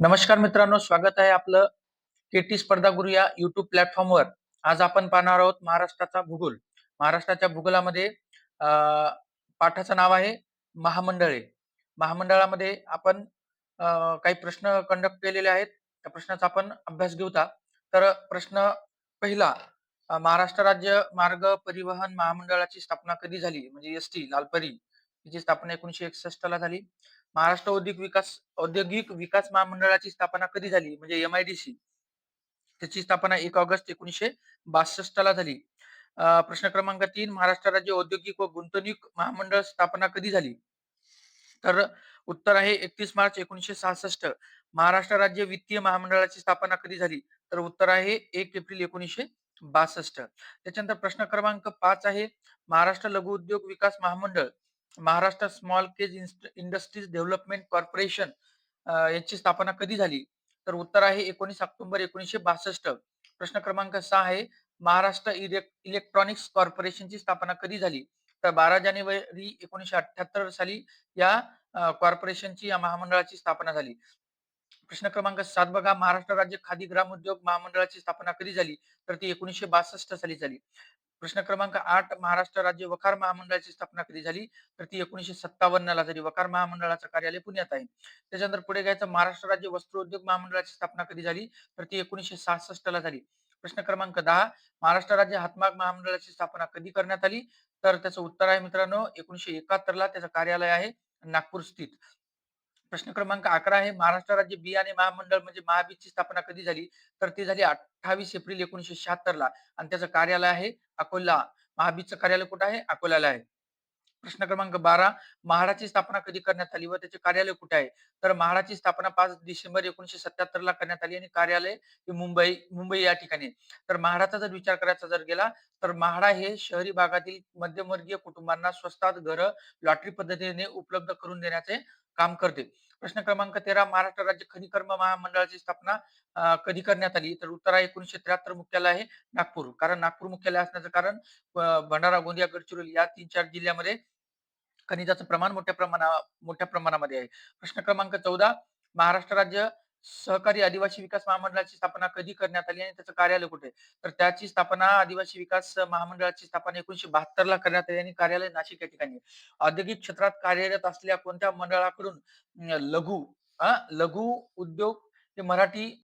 नमस्कार मित्रांनो स्वागत आहे आपलं केटी स्पर्धा गुरु या युट्यूब प्लॅटफॉर्मवर आज आपण पाहणार आहोत महाराष्ट्राचा भूगोल. महाराष्ट्राच्या भूगोलामध्ये पाठाचं नाव आहे महामंडळे. महामंडळामध्ये आपण काही प्रश्न कंडक्ट केलेले आहेत. त्या प्रश्नाचा आपण अभ्यास घेऊता तर प्रश्न पहिला महाराष्ट्र राज्य मार्ग परिवहन महामंडळाची स्थापना कधी झाली? म्हणजे एस टी लालपरी. तिची स्थापना एकोणीशे एकसष्ट ला झाली. महाराष्ट्र औद्योगिक विकास औद्योगिक विकास महामंडळाची स्थापना कधी झाली? म्हणजे एमआयडीसी त्याची स्थापना एक ऑगस्ट एकोणीशे बासष्ट ला झाली. प्रश्न क्रमांक तीन महाराष्ट्र राज्य औद्योगिक व गुंतवणूक महामंडळ स्थापना कधी झाली? तर उत्तर आहे एकतीस मार्च एकोणीशे सहासष्ट. महाराष्ट्र राज्य वित्तीय महामंडळाची स्थापना कधी झाली? तर उत्तर आहे एक एप्रिल एकोणीशे बासष्ट. त्याच्यानंतर प्रश्न क्रमांक पाच आहे महाराष्ट्र लघु उद्योग विकास महामंडळ. महाराष्ट्र स्मॉल केज इंडस्ट्रीज डेव्हलपमेंट कॉर्पोरेशन याची स्थापना कधी झाली? तर उत्तर आहे एकोणीस ऑक्टोबर एकोणीसशे बासष्ट. प्रश्न क्रमांक सहा आहे महाराष्ट्र इलेक्ट्रॉनिक्स कॉर्पोरेशनची स्थापना कधी झाली? तर बारा जानेवारी एकोणीसशे अठ्याहत्तर साली या कॉर्पोरेशनची या महामंडळाची स्थापना झाली. प्रश्न क्रमांक सात बघा महाराष्ट्र राज्य खादी ग्राम उद्योग महामंडळाची स्थापना कधी झाली? तर ती एकोणीसशे बासष्ट साली झाली. प्रश्न क्रमांक आठ महाराष्ट्र राज्य वखार महामंडळाची स्थापना कधी झाली? तर ती एकोणीशे सत्तावन्न ला झाली. वखार महामंडळाचं कार्यालय पुण्यात आहे. त्याच्यानंतर पुढे घ्यायचं महाराष्ट्र राज्य वस्त्रोद्योग महामंडळाची स्थापना कधी झाली? तर ती एकोणीशे सहासष्ट ला झाली. प्रश्न क्रमांक दहा महाराष्ट्र राज्य हातमाग महामंडळाची स्थापना कधी करण्यात आली? तर त्याचं उत्तर आहे मित्रांनो एकोणीशे एकाहत्तर ला त्याचं कार्यालय आहे नागपूर स्थित. प्रश्न क्रमांक अकरा आहे. महाराष्ट्र राज्य बियाणे महामंडळ म्हणजे महाबीजची स्थापना कधी झाली? तर ती झाली अठ्ठावीस एप्रिल एकोणीसशे शहात्तर ला आणि त्याचं कार्यालय आहे अकोला. महाबीजचं कार्यालय कुठं आहे? अकोल्याला आहे. प्रश्न क्रमांक बारा महाडाची स्थापना कधी करण्यात आली व त्याचे कार्यालय कुठे आहे? तर महाडाची स्थापना पाच डिसेंबर एकोणीशे सत्याहत्तर ला करण्यात आली आणि कार्यालय हे मुंबई मुंबई या ठिकाणी तर महाडाचा जर विचार करायचा जर गेला तर महाडा हे शहरी भागातील मध्यमवर्गीय कुटुंबांना स्वस्तात घर लॉटरी पद्धतीने उपलब्ध करून देण्याचे काम करते प्रश्न क्रमांक तेरा महाराष्ट्र राज्य खनिकर्म महामंडळाची स्थापना कधी करण्यात आली? तर उत्तर आहे त्र्याहत्तर मुख्यालय आहे नागपूर. कारण नागपूर मुख्यालय असण्याचं कारण भंडारा गोंदिया गडचिरोली या तीन चार जिल्ह्यामध्ये खनिजाचं प्रमाण मोठ्या प्रमाणा मोठ्या प्रमाणामध्ये आहे. प्रश्न क्रमांक चौदा महाराष्ट्र राज्य सहकारी आदिवासी विकास महामंडळाची स्थापना कधी करण्यात आली आणि त्याचं कार्यालय कुठे तर त्याची स्थापना आदिवासी विकास महामंडळाची स्थापना एकोणीशे बहात्तर ला करण्यात आली आणि कार्यालय नाशिक या ठिकाणी औद्योगिक क्षेत्रात कार्यरत असलेल्या कोणत्या मंडळाकडून लघु लघु उद्योग हे मराठी